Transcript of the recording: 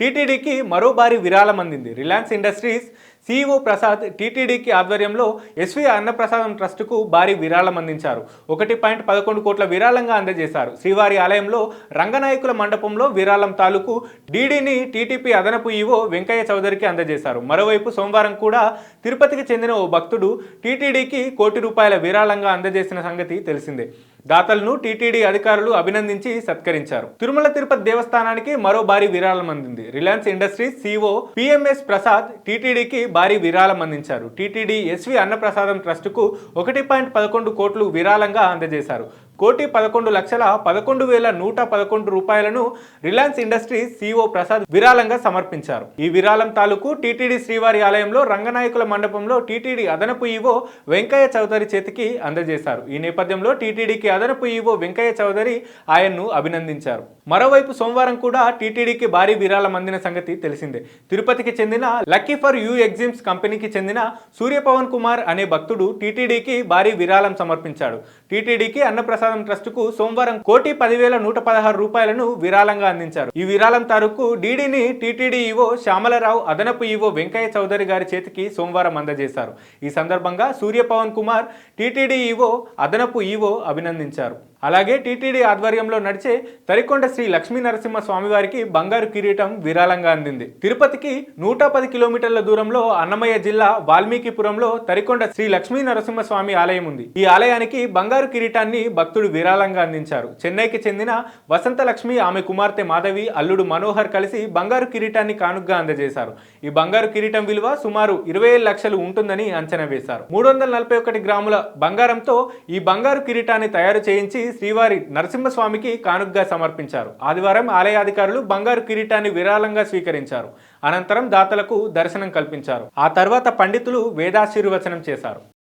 టీటీడీకి మరో భారీ విరాళం అందింది. రిలయన్స్ ఇండస్ట్రీస్ సీఈఓ ప్రసాద్ టీటీడీకి ఆధ్వర్యంలో ఎస్వి అన్నప్రసాదం ట్రస్టుకు భారీ విరాళం అందించారు. ఒకటి పాయింట్ పదకొండు కోట్ల విరాళంగా అందజేశారు. శ్రీవారి ఆలయంలో రంగనాయకుల మండపంలో విరాళం తాలూకు డీడీని టీటీపీ అదనపు ఈవో వెంకయ్య చౌదరికి అందజేశారు. మరోవైపు సోమవారం కూడా తిరుపతికి చెందిన ఓ భక్తుడు టీటీడీకి కోటి రూపాయల విరాళంగా అందజేసిన సంగతి తెలిసిందే. దాతలను టీటీడీ అధికారులు అభినందించి సత్కరించారు. తిరుమల తిరుపతి దేవస్థానానికి మరో భారీ విరాళం అందింది. Reliance Industries CO PMS Prasad టీటీడీకి భారీ విరాళం అందించారు. టీటీడీ ఎస్వి అన్నప్రసాదం ట్రస్టుకు ఒకటి పాయింట్ పదకొండు కోట్లు విరాళంగా అందజేశారు. కోటి పదకొండు లక్షల పదకొండు వేల నూట పదకొండు రూపాయలను రిలయన్స్ ఇండస్ట్రీస్ సిఓ ప్రసాద్ విరాళంగా సమర్పించారు. ఈ విరాళం తాలూకు టీటీడీ శ్రీవారి ఆలయంలో రంగనాయకుల మండపంలో టీటీడీ అదనపు ఈవో వెంకయ్య చౌదరి చేతికి అందజేశారు. ఈ నేపథ్యంలో టీటీడీకి అదనపు ఈవో వెంకయ్య చౌదరి ఆయన్ను అభినందించారు. మరోవైపు సోమవారం కూడా టీటీడీకి భారీ విరాళం అందిన సంగతి తెలిసిందే. తిరుపతికి చెందిన లక్కీ ఫర్ యూ ఎగ్జిమ్స్ కంపెనీకి చెందిన సూర్యపవన్ కుమార్ అనే భక్తుడు టీటీడీకి భారీ విరాళం సమర్పించాడు. టీటీడీకి అన్నప్రసాద్ ట్రస్టుకు సోమవారం కోటి పదివేల నూట పదహారు రూపాయలను విరాళంగా అందించారు. ఈ విరాళం తారుకు డీడీని టీటీడీ ఈవో శ్యామలరావు అదనపు ఈవో వెంకయ్య చౌదరి గారి చేతికి సోమవారం అందజేశారు. ఈ సందర్భంగా సూర్య పవన్ కుమార్ టీటీడీ ఈవో అదనపు ఈవో అభినందించారు. అలాగే టీటీడీ ఆధ్వర్యంలో నడిచే తరికొండ శ్రీ లక్ష్మీ నరసింహ స్వామివారికి బంగారు కిరీటం విరాళంగా అందింది. తిరుపతికి నూట పది కిలోమీటర్ల దూరంలో అన్నమయ్య జిల్లా వాల్మీకిపురంలో తరికొండ శ్రీ లక్ష్మీ నరసింహ స్వామి ఆలయం ఉంది. ఈ ఆలయానికి బంగారు కిరీటాన్ని భక్తుడు విరాళంగా అందించారు. చెన్నైకి చెందిన వసంత లక్ష్మి ఆమె కుమార్తె మాధవి అల్లుడు మనోహర్ కలిసి బంగారు కిరీటాన్ని కానుగ్గా అందజేశారు. ఈ బంగారు కిరీటం విలువ సుమారు ఇరవై ఏడు లక్షలు ఉంటుందని అంచనా వేశారు. మూడు వందల నలభై ఒకటి గ్రాముల బంగారంతో ఈ బంగారు కిరీటాన్ని తయారు చేయించి శ్రీవారి నరసింహస్వామికి కానుగ్గా సమర్పించారు. ఆదివారం ఆలయాధికారులు బంగారు కిరీటాన్ని విరాళంగా స్వీకరించారు. అనంతరం దాతలకు దర్శనం కల్పించారు. ఆ తర్వాత పండితులు వేదాశీర్వచనం చేశారు.